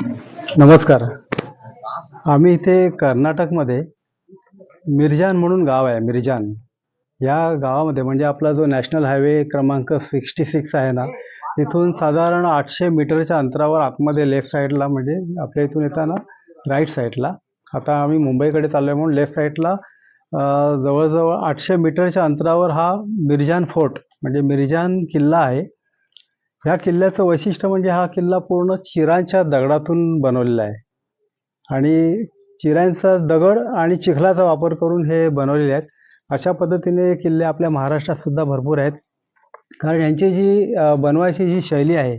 नमस्कार. आम्ही इथे कर्नाटकमध्ये मिरजान म्हणून गाव आहे मिरजान. या गावामध्ये म्हणजे आपला जो नॅशनल हायवे क्रमांक सिक्स्टी सिक्स आहे ना तिथून साधारण आठशे मीटरच्या अंतरावर आतमध्ये लेफ्ट साईडला म्हणजे आपल्या इथून येताना राईट साईडला. आता आम्ही मुंबईकडे चाललो आहे म्हणून लेफ्ट साईडला जवळजवळ आठशे मीटरच्या अंतरावर हा मिरजान फोर्ट म्हणजे मिरजान किल्ला आहे. ह्या किल्ल्याचं वैशिष्ट्य म्हणजे हा किल्ला पूर्ण चिरांच्या दगडातून बनवलेला आहे. आणि चिरांचा दगड आणि चिखलाचा वापर करून हे बनवलेले आहेत. अशा पद्धतीने किल्ले आपल्या महाराष्ट्रात सुद्धा भरपूर आहेत. कारण यांची जी बनवायची जी शैली आहे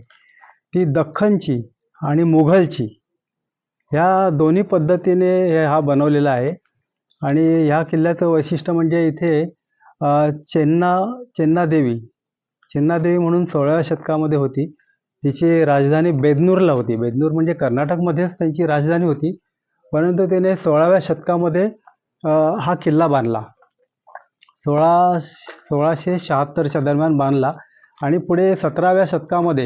ती दख्खनची आणि मुघलची ह्या दोन्ही पद्धतीने हे हा बनवलेला आहे. आणि ह्या किल्ल्याचं वैशिष्ट्य म्हणजे इथे चेन्ना चेन्नादेवी चिन्नादेवी म्हणून सोळाव्या शतकामध्ये होती. तिची राजधानी बेदनूरला होती. बेदनूर म्हणजे कर्नाटकमध्येच त्यांची राजधानी होती. परंतु तिने सोळाव्या शतकामध्ये हा किल्ला बांधला. सोळा सोळाशे शहात्तरच्या दरम्यान बांधला आणि पुढे सतराव्या शतकामध्ये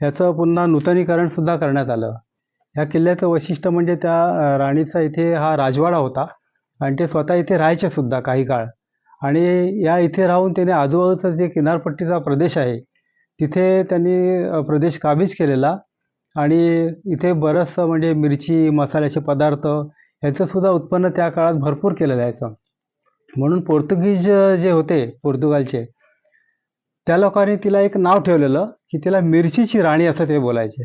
ह्याचं पुन्हा नूतनीकरणसुद्धा करण्यात आलं. ह्या किल्ल्याचं वैशिष्ट्य म्हणजे त्या राणीचा इथे हा राजवाडा होता आणि ते स्वतः इथे राहायचे सुद्धा काही काळ. आणि या इथे राहून त्याने आजूबाजूचा जे किनारपट्टीचा प्रदेश आहे तिथे त्यांनी प्रदेश काबीज केलेला. आणि इथे बरंचसं म्हणजे मिरची मसाल्याचे पदार्थ ह्याचंसुद्धा उत्पन्न त्या काळात भरपूर केलं जायचं म्हणून पोर्तुगीज जे होते पोर्तुगालचे त्या लोकांनी तिला एक नाव ठेवलेलं की तिला मिरचीची राणी असं ते बोलायचे.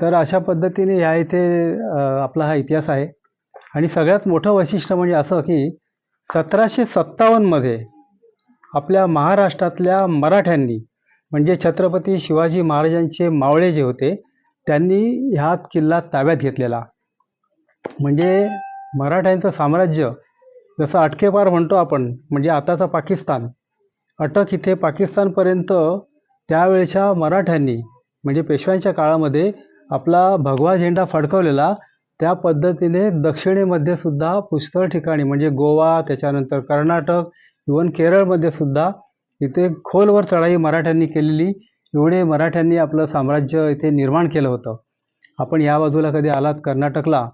तर अशा पद्धतीने ह्या इथे आपला हा इतिहास आहे. आणि सगळ्यात मोठं वैशिष्ट्य म्हणजे असं की सतराशे सत्तावन्नमध्ये आपल्या महाराष्ट्रातल्या मराठ्यांनी म्हणजे छत्रपती शिवाजी महाराजांचे मावळे जे होते त्यांनी ह्या किल्ला ताब्यात घेतलेला. म्हणजे मराठ्यांचं साम्राज्य जसं अटकेपार म्हणतो आपण म्हणजे आताचा पाकिस्तान अटक इथे पाकिस्तानपर्यंत त्यावेळच्या मराठ्यांनी म्हणजे पेशव्यांच्या काळामध्ये आपला भगवा झेंडा फडकवलेला त्या पद्धतीने दक्षिणेमध्ये सुद्धा पुष्कळ ठिकाणी म्हणजे गोवा त्याच्यानंतर कर्नाटक इवन केरळमध्ये सुद्धा इथे खोलवर चढाई मराठ्यांनी केलेली. एवढे मराठ्यांनी आपलं साम्राज्य इथे निर्माण केलं होतं. आपण या बाजूला कधी आलात कर्नाटकला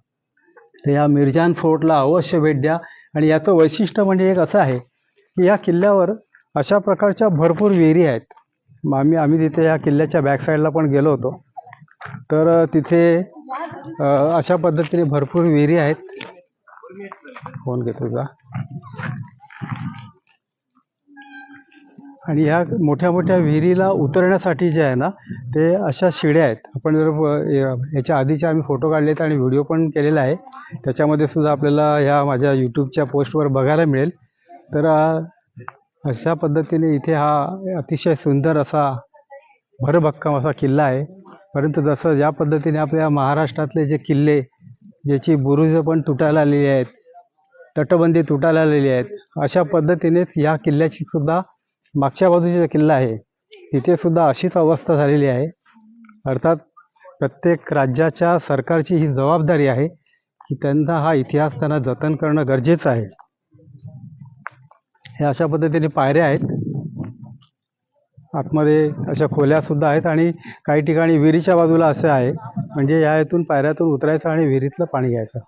तर या मिरजान फोर्टला अवश्य भेट द्या. आणि याचं वैशिष्ट्य म्हणजे एक असं आहे की या किल्ल्यावर अशा प्रकारच्या भरपूर विहिरी आहेत. मग आम्ही आम्ही तिथे या किल्ल्याच्या बॅकसाईडला पण गेलो होतो. तर तिथे अशा पद्धतीने भरपूर विहिरी आहेत. फोन घेतो का आणि ह्या मोठ्या मोठ्या विहिरीला उतरण्यासाठी जे आहे ना ते अशा शिड्या आहेत. आपण जर ह्याच्या आधीचे आम्ही फोटो काढलेत आणि व्हिडिओ पण केलेला आहे. त्याच्यामध्ये सुद्धा आपल्याला ह्या माझ्या यूट्यूबच्या पोस्टवर बघायला मिळेल. तर अशा पद्धतीने इथे हा अतिशय सुंदर असा भरभक्कम असा किल्ला आहे. परंतु जसं ज्या पद्धतीने आपल्या महाराष्ट्रातले जे किल्ले ज्याची बुरुजं पण तुटायला आलेली आहेत तटबंदी तुटायला आलेली आहेत अशा पद्धतीनेच या किल्ल्याची सुद्धा मागच्या बाजूचा जो किल्ला आहे तिथे सुद्धा अशीच अवस्था झालेली आहे. अर्थात प्रत्येक राज्याच्या सरकारची ही जबाबदारी आहे की त्यांना हा इतिहास त्यांना जतन करणं गरजेचं आहे. हे अशा पद्धतीने पायऱ्या आहेत. आतमध्ये अशा खोल्यासुद्धा आहेत आणि काही ठिकाणी विहिरीच्या बाजूला असं आहे. म्हणजे या इथून पायऱ्यातून उतरायचं आणि विहिरीतलं पाणी घ्यायचं.